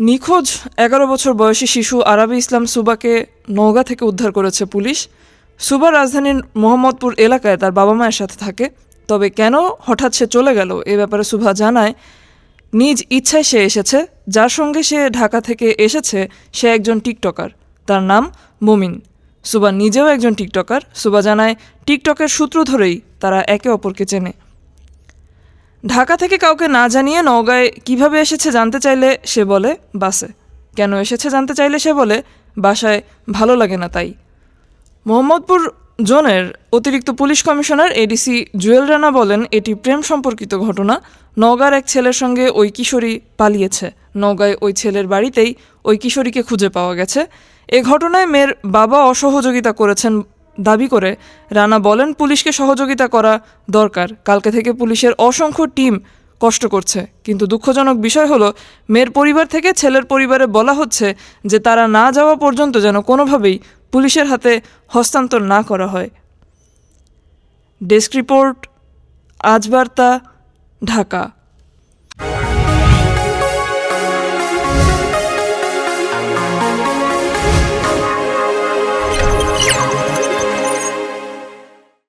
নিখোঁজ এগারো বছর বয়সী শিশু আরাবি ইসলাম সুবাকে নওগাঁ থেকে উদ্ধার করেছে পুলিশ। সুবা রাজধানীর মোহাম্মদপুর এলাকায় তার বাবা মায়ের সাথে থাকে। তবে কেন হঠাৎ সে চলে গেল এ ব্যাপারে সুভা জানায়, নিজ ইচ্ছায় সে এসেছে। যার সঙ্গে সে ঢাকা থেকে এসেছে, সে একজন টিকটকার। তার নাম মুমিন। সুবা নিজেও একজন টিকটকার। সুবা জানায়, টিকটকের সূত্র ধরেই তারা একে অপরকে চেনে। ঢাকা থেকে কাউকে না জানিয়ে নওগাঁয় কীভাবে এসেছে জানতে চাইলে সে বলে বাসে। কেন এসেছে জানতে চাইলে সে বলে, বাসায় ভালো লাগে না তাই। মোহাম্মদপুর জোনের অতিরিক্ত police commissioner ADC Jewel Rana বলেন, এটি প্রেম সম্পর্কিত ঘটনা। নওগাঁর এক ছেলের সঙ্গে ওই কিশোরী পালিয়েছে। নওগাঁয় ওই ছেলের বাড়িতেই ওই কিশোরীকে খুঁজে পাওয়া গেছে। এ ঘটনায় মেয়ের বাবা অসহযোগিতা করেছেন দাবি করে, রানা বলেন পুলিশকে সহযোগিতা করা দরকার। কালকে থেকে পুলিশের অসংখ্য টিম কষ্ট করছে। কিন্তু দুঃখজনক বিষয় হলো, মেয়ের পরিবার থেকে ছেলের পরিবারে বলা হচ্ছে যে তারা না যাওয়া পর্যন্ত যেন কোনোভাবেই পুলিশের হাতে হস্তান্তর না করা হয়। ডেস্ক রিপোর্ট আজ বার্তা ঢাকা।